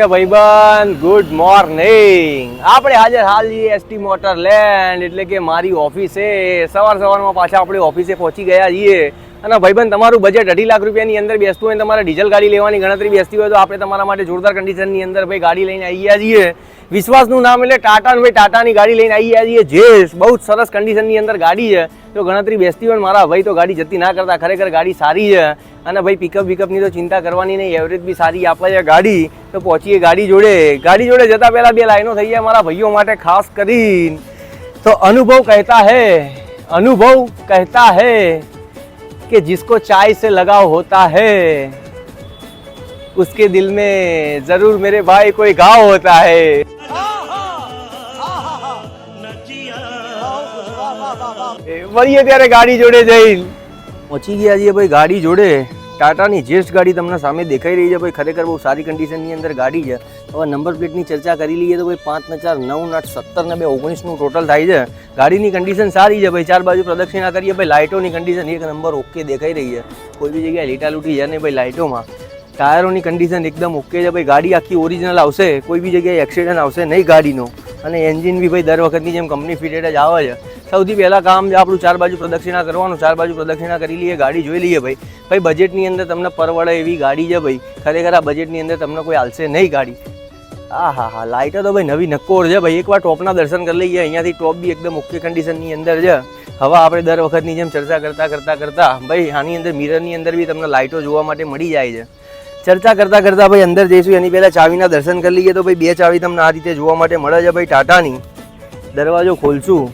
Okay ભાઈબંધ good morning આપણે હાજર હાલ એસટી મોટર લેન્ડ એટલે કે મારી ઓફિસે. સવાર સવારમાં પાછા આપણે ઓફિસે પહોંચી ગયા છીએ. અને ભાઈબંધ, તમારું બજેટ અઢી લાખ રૂપિયાની અંદર બેસતું હોય તમારે ડીઝલ ગાડી લેવાની ગણતરી બેસતી હોય તો આપણે તમારા માટે જોરદાર કન્ડિશનની અંદર ભાઈ ગાડી લઈને આવી ગયા છીએ. વિશ્વાસનું નામ એટલે ટાટા ભાઈ ટાટાની ગાડી લઈને આવી ગયા છીએ. જેસ બહુ જ સરસ કન્ડિશનની અંદર ગાડી છે, તો ગણતરી બેસતી હોય મારા ભાઈ તો ગાડી જતી ના કરતા, ખરેખર ગાડી સારી છે. અને ભાઈ પિકઅપ વિકઅપની તો ચિંતા કરવાની નહીં એવરેજ બી સારી આપે છે ગાડી. તો પહોંચીએ ગાડી જોડે. ગાડી જોડે જતા પહેલાં બે લાઈનો થઈ જાય મારા ભાઈઓ માટે ખાસ કરીને. તો અનુભવ કહેતા હે, અનુભવ કહેતા હે. कि जिसको चाय से लगाव होता है उसके दिल में जरूर मेरे भाई कोई घाव होता है એ મળીએ ત્યારે ગાડી જોડે જઈને પહોંચી ગયા છીએ ભાઈ ગાડી જોડે ટાટાની જેસ્ટ ગાડી તમને સામે દેખાઈ રહી છે ભાઈ, ખરેખર બહુ સારી કન્ડિશનની અંદર ગાડી છે. હવે નંબર પ્લેટની ચર્ચા કરી લઈએ તો ભાઈ, પાંચ ને ચાર, નવ ને સત્તર ને બે, ઓગણીસનું ટોટલ થાય છે. ગાડીની કન્ડિશન સારી છે ભાઈ, ચાર બાજુ પ્રદક્ષિણા કરીએ, ભાઈ, લાઇટોની કન્ડિશન એક નંબર ઓકે દેખાઈ રહી છે. કોઈ બી જગ્યાએ લીટા લૂટી છે નહીં ભાઈ, લાઇટોમાં. ટાયરોની કન્ડિશન એકદમ ઓકે છે ભાઈ, ગાડી આખી ઓરિજિનલ આવશે, કોઈ બી જગ્યાએ એક્સિડન્ટ આવશે નહીં ગાડીનો. અને એન્જિન બી ભાઈ, દર વખતની જેમ કંપની ફિટેડ જ આવે છે. સૌથી પહેલાં કામ આપણું ચાર બાજુ પ્રદક્ષિણા કરવાનું, ચાર બાજુ પ્રદક્ષિણા કરી લઈએ, ગાડી જોઈ લઈએ ભાઈ. ભાઈ બજેટની અંદર તમને પરવડે એવી ગાડી છે ભાઈ. ખરેખર આ બજેટની અંદર તમને કોઈ હાલશે નહીં ગાડી. હા હા હા લાઇટો તો ભાઈ નવી નક્કોર છે ભાઈ. એકવાર ટોપના દર્શન કરી લઈએ, અહીંયાથી ટોપ બી એકદમ ઓકે કન્ડિશનની અંદર છે. હવે આપણે દર વખતની જેમ ચર્ચા કરતા કરતા કરતા, ભાઈ, આની અંદર મિરરની અંદર બી તમને લાઇટો જોવા માટે મળી જાય છે. ચર્ચા કરતા કરતા ભાઈ અંદર જઈશું, એની પહેલાં ચાવીના દર્શન કરી લઈએ તો ભાઈ બે ચાવી તમને આ રીતે જોવા માટે મળે છે ભાઈ, ટાટાની. દરવાજો ખોલશું.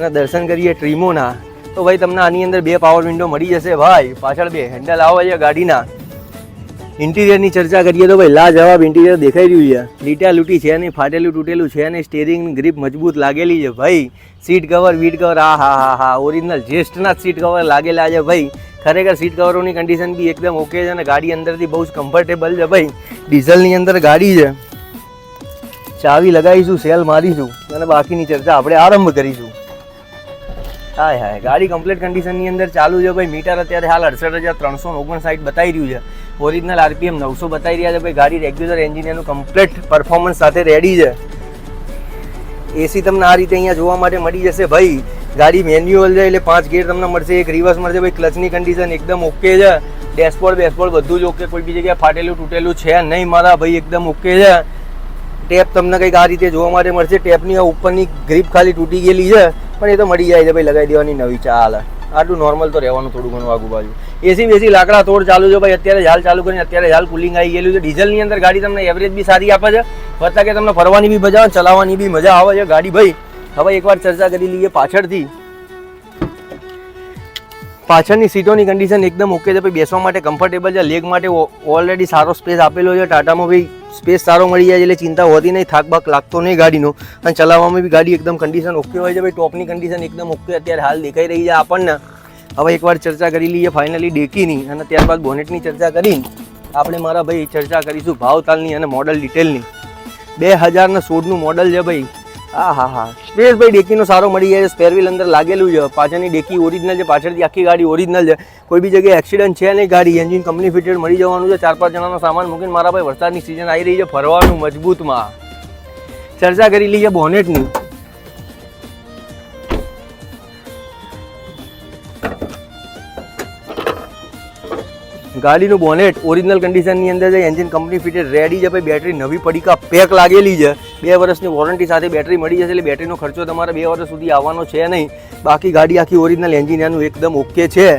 અને દર્શન કરીએ ટ્રીમોના. તો ભાઈ, તમને આની અંદર બે પાવર વિન્ડો મળી જશે. ભાઈ, પાછળ બે હેન્ડલ આવવા છે ગાડીના. ઇન્ટિરિયરની ચર્ચા કરીએ તો ભાઈ, લાજવાબ ઇન્ટિરિયર દેખાઈ રહ્યું છે. લીટા લૂટી છે નહીં, ફાટેલું તૂટેલું છે નહીં સ્ટેરિંગ ગ્રીપ મજબૂત લાગેલી છે. ભાઈ સીટ કવર વીટ કવર આ, હા હા હા ઓરિજિનલ જેસ્ટના સીટ કવર લાગેલા છે ભાઈ. ખરેખર સીટ કવરોની કન્ડિશન બી એકદમ ઓકે છે અને ગાડી અંદરથી બહુ જ કમ્ફર્ટેબલ છે ભાઈ. ડીઝલની અંદર ગાડી છે. ચાવી લગાવીશું, સેલ મારીશું અને બાકીની ચર્ચા આપણે આરંભ કરીશું. હાય હાય, ગાડી કમ્પ્લીટ કન્ડિશનની અંદર ચાલુ છે ભાઈ. મીટર અત્યારે હાલ અડસઠ હજાર ત્રણસો ઓગણસાઠ બતાવી રહ્યું છે. ઓરિજિનલ આરપીએમ નવસો બતાવી રહ્યા છે ભાઈ. ગાડી રેગ્યુલર એન્જિનિયરનું એનું કમ્પ્લીટ પરફોર્મન્સ સાથે રેડી છે. એસી તમને આ રીતે અહીંયા જોવા માટે મળી જશે ભાઈ. ગાડી મેન્યુઅલ છે એટલે પાંચ ગેર તમને મળશે. એક રિવર્સ મળશે ભાઈ. ક્લચની કન્ડિશન એકદમ ઓકે છે. ડેશબોર્ડ બેશબોર્ડ બધું જ ઓકે કોઈ બી જગ્યાએ ફાટેલું તૂટેલું છે નહીં મારા ભાઈ, એકદમ ઓકે છે. ટેપ તમને કંઈક આ રીતે જોવા માટે મળશે. ટેપની ઉપરની ગ્રીપ ખાલી તૂટી ગયેલી છે. પણ એ તો મળી જાય છે, ભાઈ લગાવી દેવાની નવી ચાલ. આટલું નોર્મલ તો રહેવાનું થોડું ઘણું આગુ બાજુ. એસી બેસી લાકડા તોડ ચાલુ છે, ભાઈ, અત્યારે હાલ ચાલુ કરીને અત્યારે હાલ કુલિંગ આવી ગયેલું છે. ડીઝલની અંદર ગાડી તમને એવરેજ બી સારી આપે છે. વત્તા કે તમને ફરવાની બી મજા ચલાવવાની બી મજા આવે છે. ગાડી, ભાઈ, હવે એકવાર ચર્ચા કરી લઈએ પાછળથી. પાછળની સીટોની કન્ડિશન એકદમ ઓકે છે, ભાઈ, બેસવા માટે કમ્ફર્ટેબલ છે. લેગ માટે ઓલરેડી સારો સ્પેસ આપેલો છે. ટાટામાં, ભાઈ સ્પેસ સારો મળી જાય એટલે ચિંતા હોતી નહીં થાક બાક લાગતો નહીં ગાડીનો. અને ચલાવવામાં બી ગાડી એકદમ કન્ડિશન ઓકે હોય છે ભાઈ ટોપની કન્ડિશન એકદમ ઓકે અત્યારે હાલ દેખાઈ રહી છે આપણને. હવે એકવાર ચર્ચા કરી લઈએ ફાઇનલી ડેકીની. અને ત્યારબાદ બોનેટની ચર્ચા કરીને આપણે મારા ભાઈ ચર્ચા કરીશું ભાવતાલની અને મોડલ ડિટેલની બે હજારના સોળનું મોડલ છે ભાઈ. હા હા હા. સ્પેસ ભાઈ ડેકીનો સારો મળી જાય છે સ્પેર વ્હીલ અંદર લાગેલું છે. પાછળની ડેકી ઓરિજિનલ છે, પાછળથી આખી ગાડી ઓરિજિનલ છે. કોઈ બી જગ્યાએ એક્સિડન્ટ છે નહીં, ગાડી એન્જિન કંપની ફિટેડ મળી જવાનું છે. ચાર, પાંચ જણાનો સામાન મૂકીને મારા ભાઈ વરસાદની સિઝન આવી રહી છે ફરવાનું મજબૂતમાં. ચર્ચા કરી લઈએ બોનેટની ગાડીનું બોનેટ ઓરિજિનલ કન્ડિશનની અંદર છે એન્જિન કંપની ફિટેડ રેડી છે. ભાઈ બેટરી નવી પડીકા પેક લાગેલી છે. બે વર્ષની વોરંટી સાથે બેટરી મળી જશે એટલે બેટરીનો ખર્ચો તમારે બે વર્ષ સુધી આવવાનો છે નહીં. બાકી ગાડી આખી ઓરિજિનલ એન્જિનિયરનું એકદમ ઓકે છે.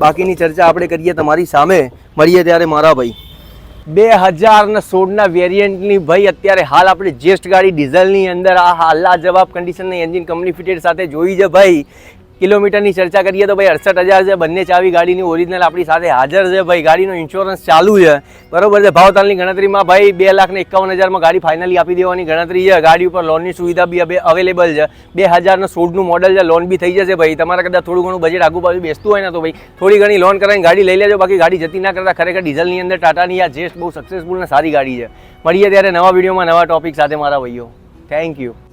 બાકીની ચર્ચા આપણે કરીએ તમારી સામે. મળીએ ત્યારે મારા ભાઈ. બે હજારના સોળના વેરિયન્ટની ભાઈ અત્યારે હાલ આપણે જેસ્ટ ગાડી ડીઝલની અંદર આ હાલા જવાબ કન્ડિશનની એન્જિન કંપની સાથે જોઈ છે ભાઈ. કિલોમીટરની ચર્ચા કરીએ તો ભાઈ અડસઠ હજાર છે, બંને ચાવી ગાડીની ઓરિજિનલ આપણી સાથે હાજર છે. ભાઈ, ગાડીનો ઇન્સ્યોરન્સ ચાલુ છે. બરોબર છે? ભાવતાલની ગણતરીમાં ભાઈ બે લાખ ને એકાવન હજારમાં ગાડી ફાઇનલી આપી દેવાની ગણતરી છે. ગાડી ઉપર લોનની સુવિધા બી અવેલેબલ છે. બે હજારનો સોળનું મોડલ છે લોન બી થઈ જશે ભાઈ. તમારે કદાચ થોડું ઘણું બજેટ આગુ બાજુ બેસતું હોય ને તો ભાઈ થોડી ઘણી લોન કરાવીને ગાડી લઈ લેજો. બાકી ગાડી જતી ના કરતા ખરેખર ડીઝલની અંદર ટાટાની આ જેસ્ટ બહુ સક્સેસફુલ અને સારી ગાડી છે. મળીએ ત્યારે નવા વિડીયોમાં નવા ટોપિક સાથે. મારા ભાઈઓ થેન્ક યુ